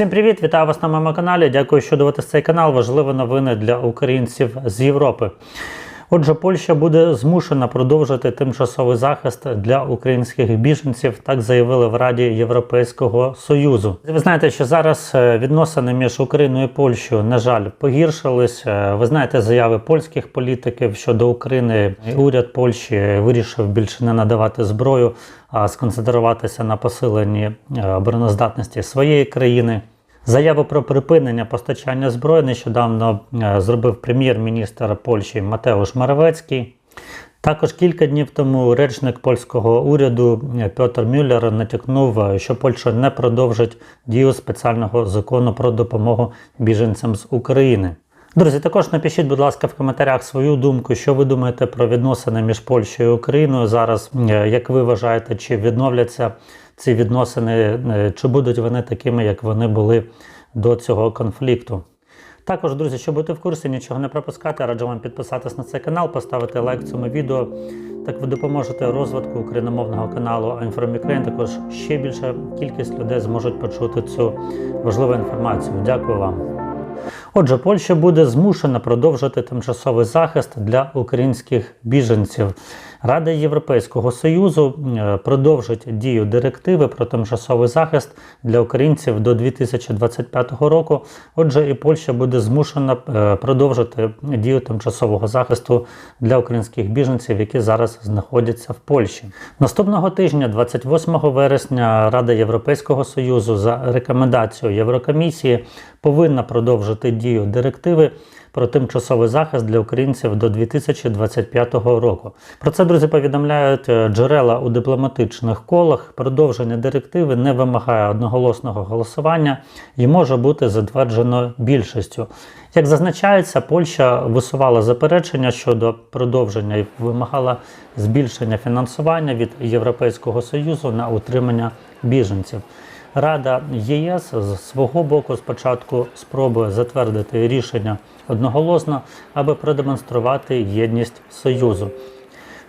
Всім привіт! Вітаю вас на моєму каналі. Дякую, що дивитесь цей канал. Важливі новини для українців з Європи. Отже, Польща буде змушена продовжити тимчасовий захист для українських біженців, так заявили в Раді Європейського Союзу. Ви знаєте, що зараз е, відносини між Україною і Польщею, на жаль, погіршились. Е, Ви знаєте заяви польських політиків щодо України. Уряд Польщі вирішив більше не надавати зброю, а сконцентруватися на посиленні е, обороноздатності своєї країни. Заяву про припинення постачання зброї нещодавно е, зробив прем'єр-міністр Польщі Матеуш Моровецький. Також кілька днів тому речник польського уряду е, Петр Мюллер натякнув, е, що Польща не продовжить дію спеціального закону про допомогу біженцям з України. Друзі, також напишіть, будь ласка, в коментарях свою думку, що ви думаєте про відносини між Польщею і Україною зараз. Як ви вважаєте, чи відновляться ці відносини, е, чи будуть вони такими, як вони були до цього конфлікту? Також, друзі, щоб бути в курсі, нічого не пропускати, раджу вам підписатись на цей канал, поставити лайк цьому відео. Так ви допоможете розвитку україномовного каналу Ukraine. Також ще більша кількість людей зможуть почути цю важливу інформацію. Дякую вам. Отже, Польща буде змушена продовжити тимчасовий захист для українських біженців. Рада Європейського Союзу е, продовжить дію директиви про тимчасовий захист для українців до 2025 року. Отже, і Польща буде змушена е, продовжити дію тимчасового захисту для українських біженців, які зараз знаходяться в Польщі. Наступного тижня, 28 вересня, Рада Європейського Союзу за рекомендацією Єврокомісії повинна продовжити дію директиви про тимчасовий захист для українців до 2025 року. Про це друзі повідомляють е, джерела у дипломатичних колах. Продовження директиви не вимагає одноголосного голосування і може бути затверджено більшістю. Як зазначається, Польща висувала заперечення щодо продовження і вимагала збільшення фінансування від Європейського союзу на утримання біженців. Рада ЄС з свого боку спочатку спробує затвердити рішення одноголосно, аби продемонструвати єдність Союзу.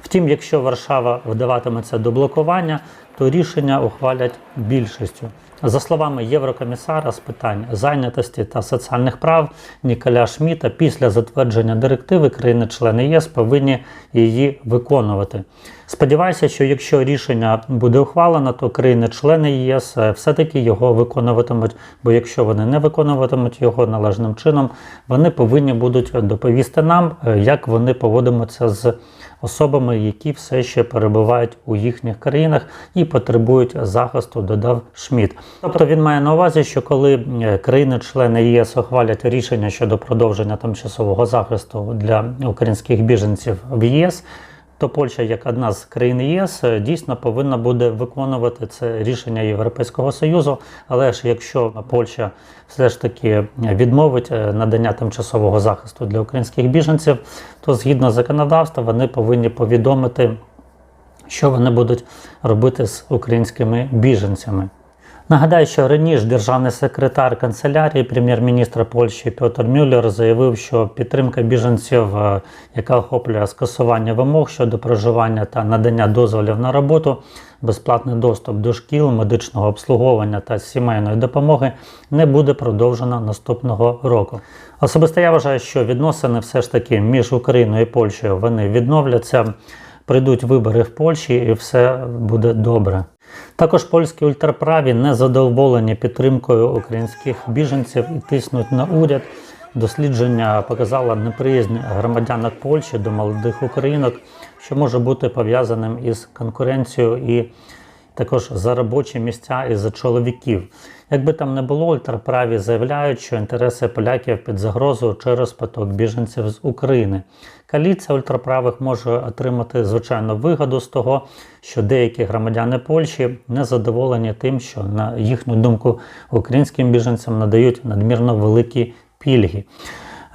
Втім, якщо Варшава вдаватиметься до блокування, то рішення ухвалять більшістю. За словами Єврокомісара з питань зайнятості та соціальних прав Ніколя Шміта, після затвердження директиви країни-члени ЄС повинні її виконувати. Сподіваюся, що якщо рішення буде ухвалено, то країни-члени ЄС е, все-таки його виконуватимуть. Бо якщо вони не виконуватимуть його належним чином, вони повинні будуть доповісти нам, е, як вони поводимуться з особами, які все ще перебувають у їхніх країнах і потребують захисту, додав Шміт. Тобто він має на увазі, що коли е, країни-члени ЄС ухвалять рішення щодо продовження тимчасового захисту для українських біженців в ЄС. То Польща, як одна з країн ЄС, е, дійсно повинна буде виконувати це рішення Європейського союзу. Але ж якщо Польща все ж таки відмовить е, надання тимчасового захисту для українських біженців, то згідно законодавства вони повинні повідомити, що вони будуть робити з українськими біженцями. Нагадаю, що раніше державний секретар канцелярії прем'єр-міністра Польщі Петр Мюллер заявив, що підтримка біженців, е, яка охоплює скасування вимог щодо проживання та надання дозволів на роботу, безплатний доступ до шкіл, медичного обслуговування та сімейної допомоги, не буде продовжена наступного року. Особисто я вважаю, що відносини все ж таки між Україною і Польщею вони відновляться. Прийдуть вибори в Польщі і все буде добре. Також польські ультраправі не задоволені підтримкою українських біженців і тиснуть на уряд. Дослідження показало неприязнь громадянок Польщі до молодих українок, що може бути пов'язаним із конкуренцією і також за робочі місця і за чоловіків. Якби там не було, ультраправі заявляють, що інтереси поляків під загрозою через поток біженців з України. Коаліція ультраправих може отримати звичайну вигоду з того, що деякі громадяни Польщі не задоволені тим, що на їхню думку українським біженцям надають надмірно великі пільги.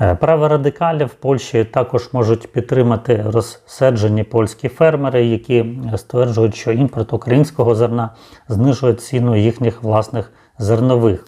Е, Право радикалів в Польщі також можуть підтримати розсаджені польські фермери, які стверджують, що імпорт українського зерна знижує ціну їхніх власних зернових.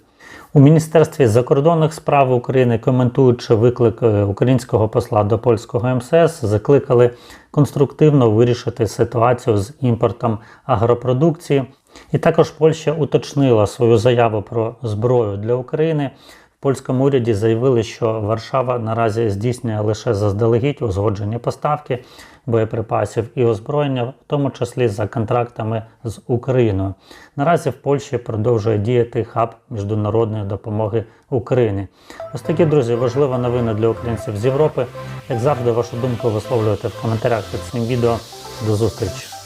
У Міністерстві закордонних справ України, коментуючи виклик е, українського посла до польського МСС, закликали конструктивно вирішити ситуацію з імпортом агропродукції. І також Польща уточнила свою заяву про зброю для України. Польському уряді заявили, що Варшава наразі здійснює лише заздалегідь узгоджені поставки боєприпасів і озброєння, в тому числі за контрактами з Україною. Наразі в Польщі продовжує діяти хаб міжнародної допомоги Україні. Ось такі друзі, важливі новини для українців з Європи. Як завжди, вашу думку висловлюйте в коментарях під цим відео. До зустрічі!